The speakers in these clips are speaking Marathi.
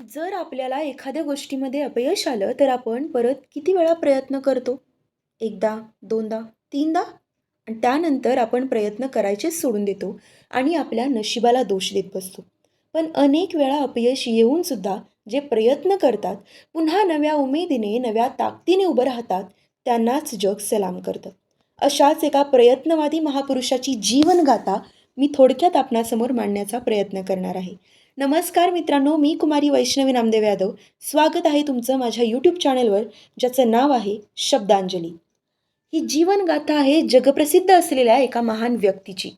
जर आपल्याला एखाद्या गोष्टीमध्ये अपयश आलं तर आपण परत किती वेळा प्रयत्न करतो? एकदा दोनदा तीनदा? आणि त्यानंतर आपण प्रयत्न करायचेच सोडून देतो आणि आपल्या नशिबाला दोष देत बसतो. पण अनेक वेळा अपयश येऊनसुद्धा जे प्रयत्न करतात पुन्हा नव्या उमेदीने नव्या ताकदीने उभं राहतात त्यांनाच जग सलाम करतं. अशाच एका प्रयत्नवादी महापुरुषाची जीवनगाथा मी थोडक्यात आपणासमोर मांडण्याचा प्रयत्न करणार आहे. नमस्कार मित्रांनो मी कुमारी वैष्णवी नामदेव यादव. स्वागत आहे तुमचं माझ्या यूट्यूब चॅनलवर ज्याचं नाव आहे शब्दांजली. ही जीवनगाथा आहे जगप्रसिद्ध असलेल्या एका महान व्यक्तीची.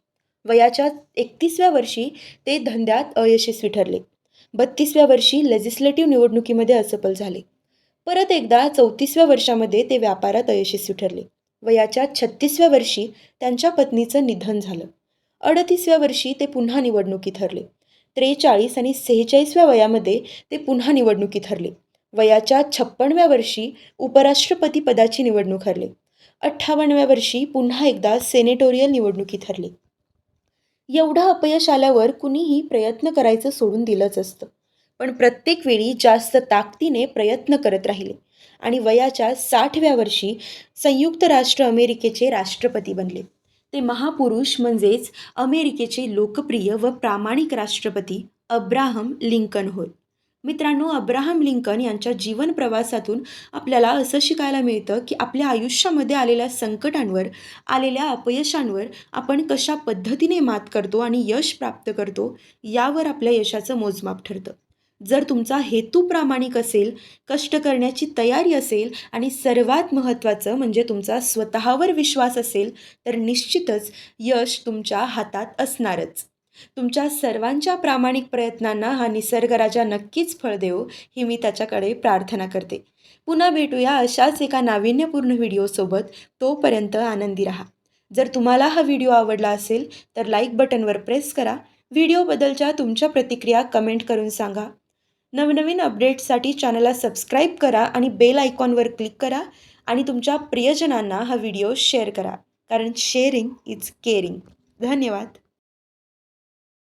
वयाच्या एकतीसव्या वर्षी ते धंद्यात अयशस्वी ठरले. बत्तीसव्या वर्षी लेजिस्लेटिव्ह निवडणुकीमध्ये असफल झाले. परत एकदा चौतीसव्या वर्षामध्ये ते व्यापारात अयशस्वी ठरले. वयाच्या छत्तीसव्या वर्षी त्यांच्या पत्नीचं निधन झालं. अडतीसव्या वर्षी ते पुन्हा निवडणुकी ठरले त्रेचाळीस आणि सेहेचाळीसव्या वयामध्ये ते पुन्हा निवडणुकीत हरले. वयाच्या छप्पनव्या वर्षी उपराष्ट्रपती पदाची निवडणूक हरले. अठ्ठावन्नव्या वर्षी पुन्हा एकदा सेनेटोरियल निवडणुकीत हरले. एवढं अपयश आल्यावर कुणीही प्रयत्न करायचं सोडून दिलंच असतं. पण प्रत्येक वेळी जास्त ताकदीने प्रयत्न करत राहिले आणि वयाच्या साठव्या वर्षी संयुक्त राष्ट्र अमेरिकेचे राष्ट्रपती बनले. ते महापुरुष म्हणजेच अमेरिकेचे लोकप्रिय व प्रामाणिक राष्ट्रपती अब्राहम लिंकन होय. मित्रांनो अब्राहम लिंकन यांच्या जीवन प्रवासातून आपल्याला असं शिकायला मिळतं की आपल्या आयुष्यामध्ये आलेल्या संकटांवर आलेल्या अपयशांवर आपण कशा पद्धतीने मात करतो आणि यश प्राप्त करतो यावर आपल्या यशाचं मोजमाप ठरतं. जर तुमचा हेतू प्रामाणिक असेल कष्ट करण्याची तयारी असेल आणि सर्वात महत्त्वाचं म्हणजे तुमचा स्वतःवर विश्वास असेल तर निश्चितच यश तुमच्या हातात असणारच. तुमच्या सर्वांच्या प्रामाणिक प्रयत्नांना हा निसर्गराजा नक्कीच फळ देव ही मी त्याच्याकडे प्रार्थना करते. पुन्हा भेटूया अशाच एका नाविन्यपूर्ण व्हिडिओसोबत. तोपर्यंत आनंदी राहा. जर तुम्हाला हा व्हिडिओ आवडला असेल तर लाईक बटनवर प्रेस करा. व्हिडिओबद्दलच्या तुमच्या प्रतिक्रिया कमेंट करून सांगा. नवनवीन अपडेट्ससाठी चॅनलला सबस्क्राईब करा आणि बेल आयकॉनवर क्लिक करा आणि तुमच्या प्रियजनांना हा व्हिडिओ शेअर करा. कारण शेअरिंग इज केअरिंग. धन्यवाद.